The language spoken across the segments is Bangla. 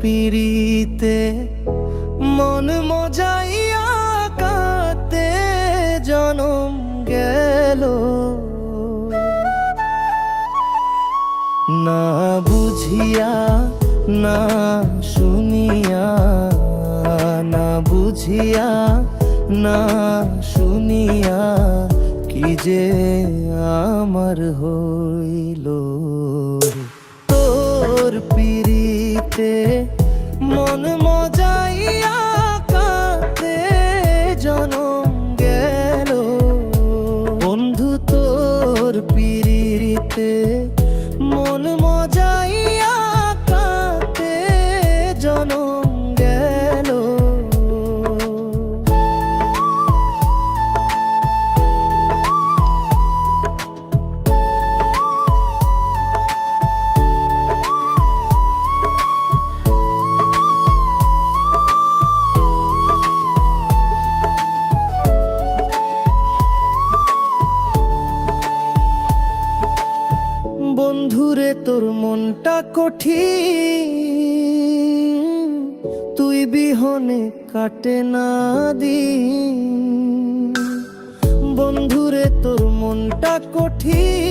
পিড়িতে মন মজাইয়া কাতে জনম গেল। না বুঝিয়া, না শুনিয়া, না বুঝিয়া, না শুনিয়া কি যে আমার হইল। পিড়িতে মন মজাইয়া কাতে জনম গেল। বন্ধু তোর পিড়িতে মন মজাইয়া তোর মনটা কঠিন। তুই বিহনে কাটে না দিন। বন্ধুরে তোর মনটা কঠিন।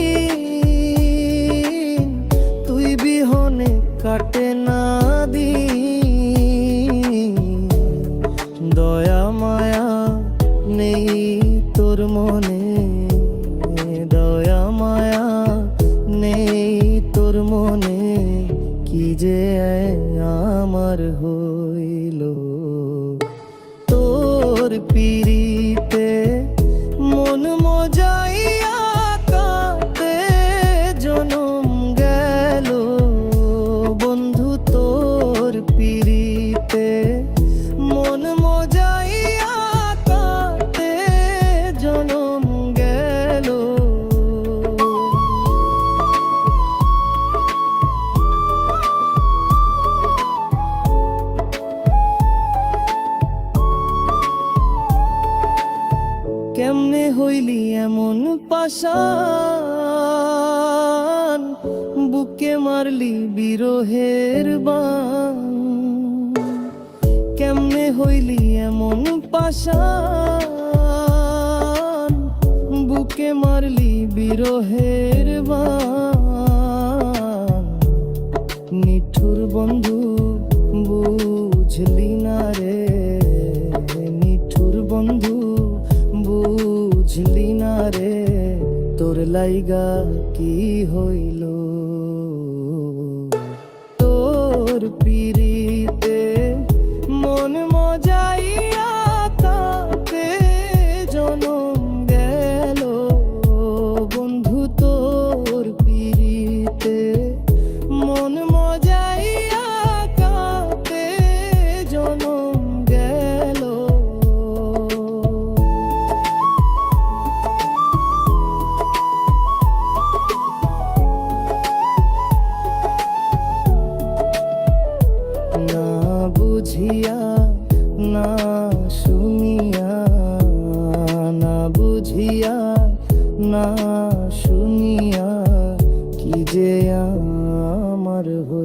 এমন পাশান বুকে মারলি বিরহের কেমনে হইলি এমন পাশান বুকে মারলি বিরহের বান নিঠুর বন্ধু বুঝলি না রে তোর লাইগা কি হইল? বুঝিয়া না শুনিয়া কি যে আমার হইল।